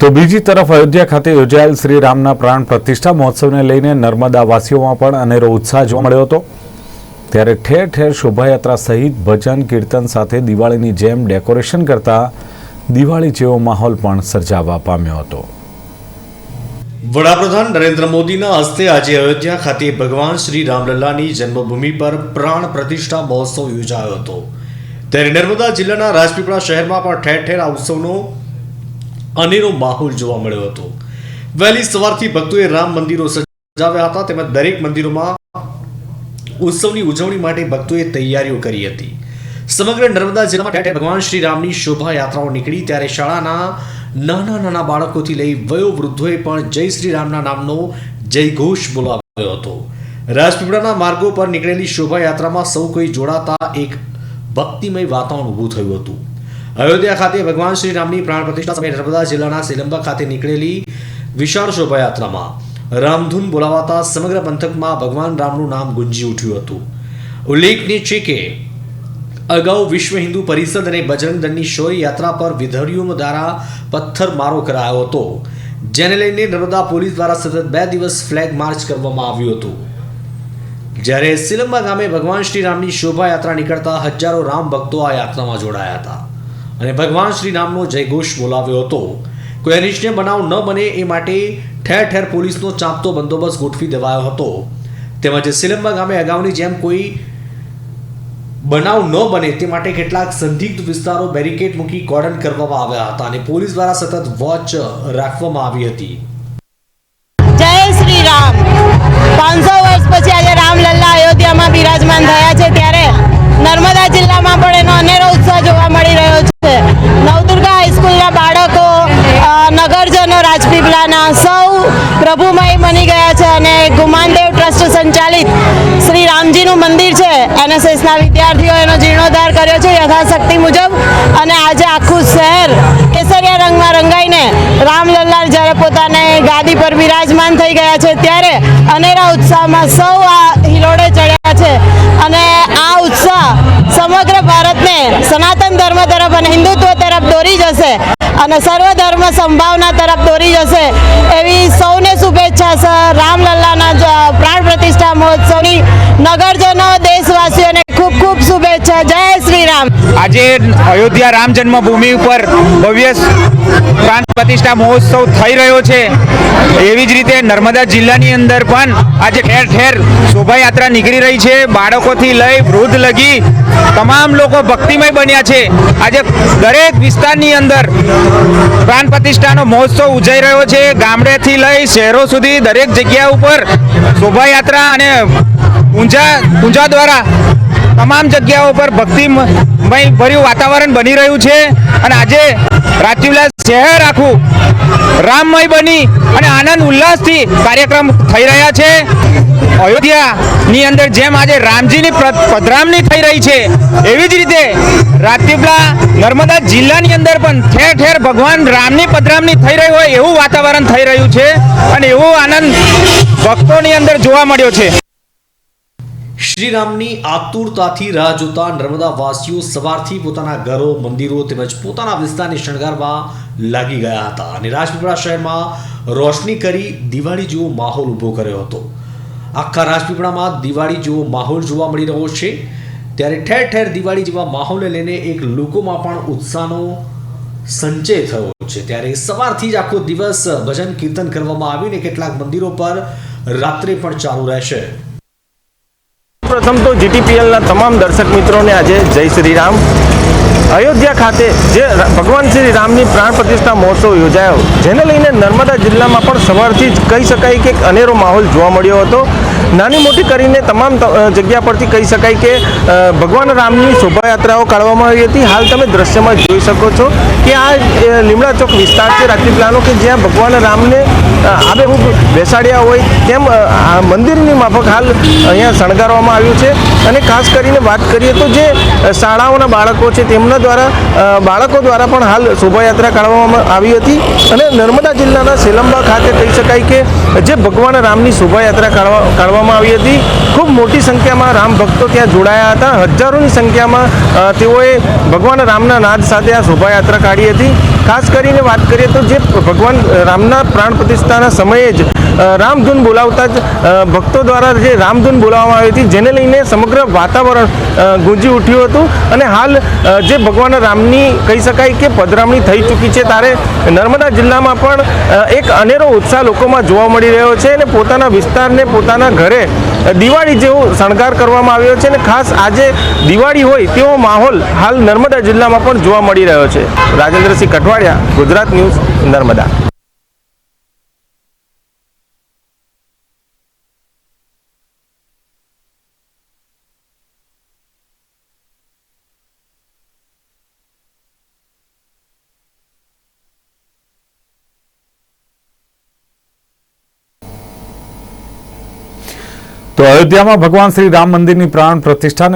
તો બીજી તરફ અયોધ્યા ખાતે યોજાયેલ શ્રી રામના પ્રાણ પ્રતિષ્ઠા મહોત્સવને લઈને નર્મદાવાસીઓમાં પણ અનેરો ઉત્સાહ જોવા મળ્યો હતો. ત્યારે ઠેર ઠેર શોભાયાત્રા સહિત ભજન, કીર્તન સાથે દિવાળીની જેમ ડેકોરેશન કરતા દિવાળી જેવો માહોલ પણ સર્જાવા પામ્યો હતો. વડાપ્રધાન નરેન્દ્ર મોદીના હસ્તે આજે અયોધ્યા ખાતે ભગવાન શ્રી રામલલ્લાની જન્મભૂમિ પર પ્રાણ પ્રતિષ્ઠા મહોત્સવ યોજાયો હતો. ત્યારે નર્મદા જિલ્લાના રાજપીપળા શહેરમાં પણ ઠેર ઠેર આ ઉત્સવનો અનેરો માહોલ જોવા મળ્યો હતો. વહેલી સવારથી ભક્તોએ રામ મંદિરો સજાવ્યા હતા તેમજ દરેક મંદિરોમાં ઉત્સવની ઉજવણી માટે ભક્તોએ તૈયારીઓ કરી હતી. સમગ્ર નર્મદા જિલ્લામાં ઠેર ભગવાન શ્રી રામની શોભાયાત્રાઓ નીકળી ત્યારે શાળાના નાના નાના બાળકોથી લઈ વયોવૃદ્ધોએ પણ જય શ્રી રામના નામનો જય ઘોષ બોલાવ્યો હતો. રાજપીપળાના માર્ગો પર નીકળેલી શોભાયાત્રામાં સૌ કોઈ જોડાતા એક ભક્તિમય વાતાવરણ ઊભું થયું હતું. અયોધ્યા ખાતે ભગવાન શ્રી રામની પ્રાણ પ્રતિષ્ઠા સમયે નર્મદા જિલ્લાના સિલંબા ખાતે નીકળેલી વિશાળ શોભાયાત્રામાં રામધૂન બોલાવાતા સમગ્ર પંથકમાં ભગવાન રામનું નામ ગુંજી ઉઠ્યું હતું. ઉલ્લેખનીય છે કે અગાઉ વિશ્વ હિન્દુ પરિષદ અને બજરંગ દળની શૌર્ય યાત્રા પર વિધર્યુમ દ્વારા પથ્થરમારો કરાયો હતો, જેને લઈને નર્મદા પોલીસ દ્વારા સતત બે દિવસ ફ્લેગ માર્ચ કરવામાં આવ્યું હતું. જ્યારે સિલંબા ગામે ભગવાન શ્રી રામની શોભાયાત્રા નીકળતા હજારો રામ ભક્તો આ યાત્રામાં જોડાયા હતા. અને ભગવાન શ્રી રામનો જયઘોષ બોલાવ્યો હતો. કોઈ અનિચ્છનીય બનાવ ન બને એ માટે ઠેર ઠેર પોલીસનો ચાંપતો બંદોબસ્ત ગોઠવી દેવાયો હતો. તેમજ સિલંબા ગામે અગાઉની જેમ કોઈ બનાવ ન બને તે માટે કેટલાક સંદિગ્ધ વિસ્તારો બેરિકેડ મૂકી કોર્ડન કરવામાં આવ્યા હતા અને પોલીસ દ્વારા સતત વોચ રાખવામાં આવી હતી. જય શ્રી રામ. પાંચસો રાજપીપળાના સૌ પ્રભુમય બની ગયા છે અને ગુમાનદેવ ટ્રસ્ટ સંચાલિત શ્રી રામજીનું મંદિર છે. એનએસએસના વિદ્યાર્થીઓ એનો જીર્ણોદ્ધાર કર્યો છે યથાશક્તિ મુજબ. અને આજે આખું શહેર કેસરિયા રંગમાં રંગાઈને રામલલ્લા જ્યારે પોતાને ગાદી પર બિરાજમાન થઈ ગયા છે ત્યારે અનેરા ઉત્સાહમાં સૌ આ હિલોડે ચડ્યા છે. અને આ ઉત્સાહ સમગ્ર ભારતને સનાતન ધર્મ તરફ અને હિન્દુત્વ તરફ દોરી જશે. અને સર્વ ધર્મ સંભાવના તરફ દોરી જશે. એવી સૌને શુભેચ્છા, સર. રામલલ્લાના પ્રાણ પ્રતિષ્ઠા મહોત્સવની નગરજનો ખૂબ શુભેચ્છા, જય શ્રી રામ આજે અયોધ્યા રામ જન્મભૂમિ ઉપર ભવ્ય પ્રાણ પ્રતિષ્ઠા મહોત્સવ થઈ રહ્યો છે. એવી જ રીતે નર્મદા જિલ્લાની અંદર પણ આજે ઠેર ઠેર શોભાયાત્રા નીકળી રહી છે. બાળકોથી લઈ વૃદ્ધ લગી તમામ લોકો ભક્તિમય બન્યા છે. આજે દરેક વિસ્તારની અંદર પ્રાણ પ્રતિષ્ઠાનો મહોત્સવ ઉજાઈ રહ્યો છે. ગામડેથી લઈ શહેરો સુધી દરેક જગ્યા ઉપર શોભાયાત્રા અને પૂંજા ઊંઝા દ્વારા તમામ જગ્યાઓ પર ભક્તિમય ભર્યું વાતાવરણ બની રહ્યું છે અને આજે રાજપીપળા શહેર આખું રામમય બની અને આનંદ ઉલ્લાસથી કાર્યક્રમ થઈ રહ્યા છે. અયોધ્યાની અંદર જેમ આજે રામજીની પધરામણી થઈ રહી છે, એવી જ રીતે રાજપીપળા નર્મદા જિલ્લાની અંદર પણ ઠેર ઠેર ભગવાન રામની પધરામણી થઈ રહી હોય એવું વાતાવરણ થઈ રહ્યું છે અને એવો આનંદ ભક્તોની અંદર જોવા મળ્યો છે. શ્રીરામની આતુરતાથી રાહ જોતા નર્મદા વાસીઓ સવારથી પોતાના ઘરો, મંદિરો તેમજ પોતાના વિસ્તારને શણગારવા લાગી ગયા હતા અને રાજપીપળા શહેરમાં રોશની કરી દિવાળી જેવો માહોલ ઊભો કર્યો હતો. આખા રાજપીપળામાં દિવાળી જેવો માહોલ જોવા મળી રહ્યો છે. ત્યારે ઠેર ઠેર દિવાળી જેવા માહોલને લઈને એક લોકોમાં પણ ઉત્સાહનો સંચય થયો છે. ત્યારે સવારથી જ આખો દિવસ ભજન કીર્તન કરવામાં આવ્યું ને કેટલાક મંદિરો પર રાત્રે પણ ચાલુ રહેશે. પ્રથમ તો જીટીપીએલના તમામ દર્શક મિત્રોને આજે જય શ્રી રામ અયોધ્યા ખાતે જે ભગવાન શ્રી રામની પ્રાણ પ્રતિષ્ઠા મહોત્સવ યોજાયો, જેને લઈને નર્મદા જિલ્લામાં પણ સવારથી જ કહી શકાય કે અનેરો માહોલ જોવા મળ્યો હતો. નાની મોટી કરીને તમામ જગ્યા પરથી કહી શકાય કે ભગવાન રામની શોભાયાત્રાઓ કાઢવામાં આવી હતી. હાલ તમે દ્રશ્યમાં જોઈ શકો છો કે આ લીમડા ચોક વિસ્તાર છે રાજપીપળાનો કે જ્યાં ભગવાન રામને આબેહૂબ બેસાડ્યા હોય તેમ મંદિરની માફક હાલ અહીંયા શણગારવામાં આવ્યું છે. અને ખાસ કરીને વાત કરીએ તો જે શાળાઓના બાળકો છે, તેમના દ્વારા બાળકો દ્વારા પણ હાલ શોભાયાત્રા કાઢવામાં આવી હતી. અને નર્મદા જિલ્લાના સેલંબા ખાતે કહી શકાય કે, જે ભગવાન રામની શોભાયાત્રા કાઢવા કાઢવામાં આવી હતી. ખૂબ મોટી સંખ્યામાં રામ ભક્તો ત્યાં જોડાયા હતા. હજારોની સંખ્યામાં તેઓએ ભગવાન રામના નાદ સાથે આ શોભાયાત્રા કાઢી હતી. ખાસ કરીને વાત કરીએ તો જે ભગવાન રામના પ્રાણ પ્રતિષ્ઠાના સમયે જ રામધૂન બોલાવતા જ ભક્તો દ્વારા જે રામધૂન બોલાવવામાં આવી હતી, જેને લઈને સમગ્ર વાતાવરણ ગુંજી ઉઠ્યું હતું. અને હાલ જે ભગવાન રામની કહી શકાય કે પધરામણી થઈ ચૂકી છે, ત્યારે નર્મદા જિલ્લામાં પણ એક અનેરો ઉત્સાહ લોકોમાં જોવા મળી રહ્યો છે અને પોતાના વિસ્તારને પોતાના ઘરે દિવાળી જેવો શણગાર કરવામાં આવ્યો છે અને ખાસ આજે દિવાળી હોય તેવો માહોલ હાલ નર્મદા જિલ્લામાં પણ જોવા મળી રહ્યો છે. રાજેન્દ્રસિંહ કઠવાડિયા, ગુજરાત ન્યૂઝ નર્મદા. તો અયોધ્યામાં ભગવાન શ્રી રામ મંદિરની પ્રાણ પ્રતિષ્ઠાને